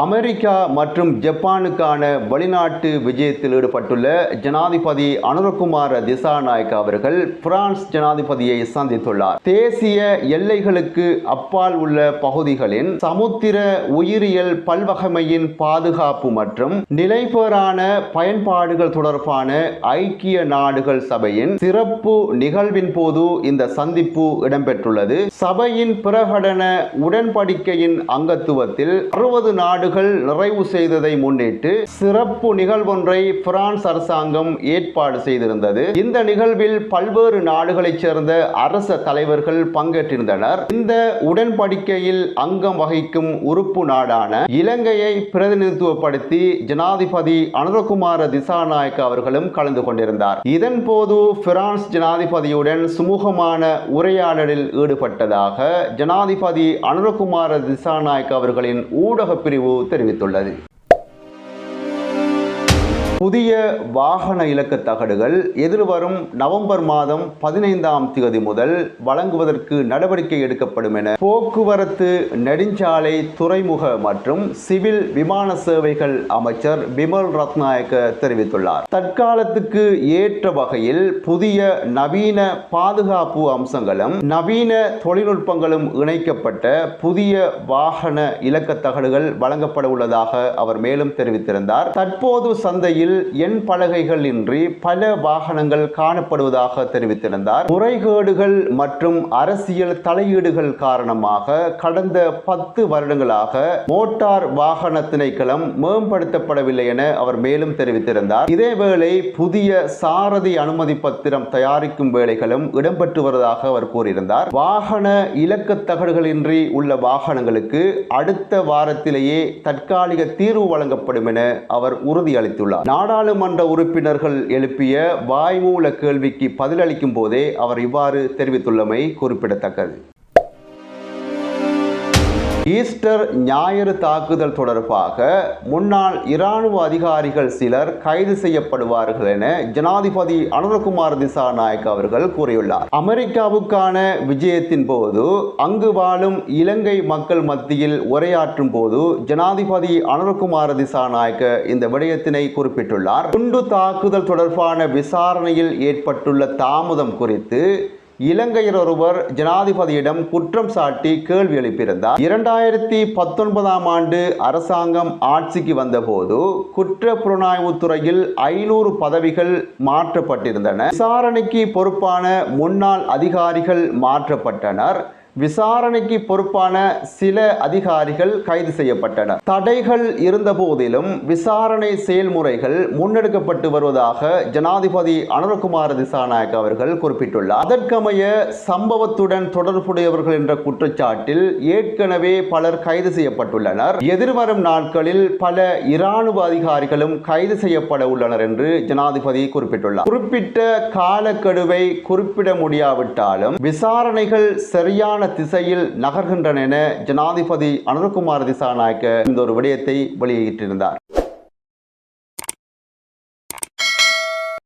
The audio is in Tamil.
அமெரிக்கா மற்றும் ஜப்பானுக்கான வெளிநாட்டு விஜயத்தில் ஈடுபட்டுள்ள ஜனாதிபதி அனுரகுமார திசாநாயக் அவர்கள் பிரான்ஸ் ஜனாதிபதியை சந்தித்துள்ளார். தேசிய எல்லைகளுக்கு அப்பால் உள்ள பகுதிகளின் சமுத்திர உயிரியல் பல்வகைமையின் பாதுகாப்பு மற்றும் நிலைபெறான பயன்பாடுகள் தொடர்பான ஐக்கிய நாடுகள் சபையின் சிறப்பு நிகழ்வின் போது இந்த சந்திப்பு இடம்பெற்றுள்ளது. சபையின் பிரகடன உடன்படிக்கையின் அங்கத்துவத்தில் அறுபது நாடு நாடுகள் நிறைவு செய்ததை முன்னிட்டு சிறப்பு நிகழ்வொன்றை பிரான்ஸ் அரசாங்கம் ஏற்பாடு செய்திருந்தது. இந்த நிகழ்வில் பல்வேறு நாடுகளைச் சேர்ந்த அரச தலைவர்கள் பங்கேற்றிருந்தனர். இந்த உடன்படிக்கையில் அங்கம் வகிக்கும் உறுப்பு நாடான இலங்கையை பிரதிநிதித்துவப்படுத்தி ஜனாதிபதி அனுரகுமார திசாநாயக்க அவர்களும் கலந்து கொண்டிருந்தார். இதன் போது பிரான்ஸ் ஜனாதிபதியுடன் சுமூகமான உரையாடலில் ஈடுபட்டதாக ஜனாதிபதி அனுரகுமார திசாநாயக்க அவர்களின் ஊடக பிரிவு தெரிவித்துள்ளது. புதிய வாகன இலக்க தகடுகள் எதிர்வரும் நவம்பர் மாதம் பதினைந்தாம் தேதி முதல் வழங்குவதற்கு நடவடிக்கை எடுக்கப்படும் என போக்குவரத்து நெடுஞ்சாலை துறைமுக மற்றும் சிவில் விமான சேவைகள் அமைச்சர் பிமல் ரத்நாயக்க தெரிவித்துள்ளார். தற்காலத்துக்கு ஏற்ற வகையில் புதிய நவீன பாதுகாப்பு அம்சங்களும் நவீன தொழில்நுட்பங்களும் இணைக்கப்பட்ட புதிய வாகன இலக்க தகடுகள் வழங்கப்பட உள்ளதாக அவர் மேலும் தெரிவித்திருந்தார். தற்போது சந்தையில் எண் பலகைகள் இன்றி பல வாகனங்கள் காணப்படுவதாக தெரிவித்திருந்தார். முறைகேடுகள் மற்றும் அரசியல் தலையீடுகள் காரணமாக கடந்த பத்து வருடங்களாக மோட்டார் வாகன திணைக்களம் மேம்படுத்தப்படவில்லை என அவர் மேலும் தெரிவித்திருந்தார். இதேவேளை புதிய சாரதி அனுமதி பத்திரம் தயாரிக்கும் வேலைகளும் இடம்பெற்று வருவதாக அவர் கூறியிருந்தார். வாகன இலக்க தகடுகளின்றி உள்ள வாகனங்களுக்கு அடுத்த வாரத்திலேயே தற்காலிக தீர்வு வழங்கப்படும் என அவர் உறுதியளித்துள்ளார். நாடாளுமன்ற உறுப்பினர்கள் எழுப்பிய வாய்மூல கேள்விக்கு பதிலளிக்கும் போதே அவர் இவ்வாறு தெரிவித்துள்ளமை குறிப்பிடத்தக்கது. ஈஸ்டர் ஞாயிறு தாக்குதல் தொடர்பாக முன்னாள் இராணுவ அதிகாரிகள் சிலர் கைது செய்யப்படுவார்கள் என ஜனாதிபதி அனுரகுமார் திசாநாயக் அவர்கள் கூறியுள்ளார். அமெரிக்காவுக்கான விஜயத்தின் போது அங்கு வாழும் இலங்கை மக்கள் மத்தியில் உரையாற்றும் போது ஜனாதிபதி அனுரகுமார் திசாநாயக்க இந்த விடயத்தினை குறிப்பிட்டுள்ளார். குண்டு தாக்குதல் தொடர்பான விசாரணையில் ஏற்பட்டுள்ள தாமதம் குறித்து இலங்கையர் ஒருவர் ஜனாதிபதியிடம் குற்றம் சாட்டி கேள்வி எழுப்பியிருந்தார். இரண்டாயிரத்தி பத்தொன்பதாம் ஆண்டு அரசாங்கம் ஆட்சிக்கு வந்தபோது குற்ற புலனாய்வு துறையில் ஐநூறு பதவிகள் மாற்றப்பட்டிருந்தன. விசாரணைக்கு பொறுப்பான முன்னாள் அதிகாரிகள் மாற்றப்பட்டனர். விசாரணைக்கு பொறுப்பான சில அதிகாரிகள் கைது செய்யப்பட்டனர். தடைகள் இருந்த போதிலும் விசாரணை செயல்முறைகள் முன்னெடுக்கப்பட்டு வருவதாக ஜனாதிபதி அனுரகுமார் திசாநாயக் அவர்கள் குறிப்பிட்டுள்ளார். அதற்கமைய சம்பவத்துடன் தொடர்புடையவர்கள் என்ற குற்றச்சாட்டில் ஏற்கனவே பலர் கைது செய்யப்பட்டுள்ளனர். எதிர்வரும் நாட்களில் பல இராணுவ அதிகாரிகளும் கைது செய்யப்பட உள்ளனர் என்று ஜனாதிபதி குறிப்பிட்டுள்ளார். குறிப்பிட்ட காலக்கெடுவை குறிப்பிட முடியாவிட்டாலும் விசாரணைகள் சரியான திசையில் நகர்கின்றன என ஜனாதிபதி அனுர்குமார் திசாநாயக்க இந்த ஒரு விடயத்தை வெளியிட்டிருந்தார்.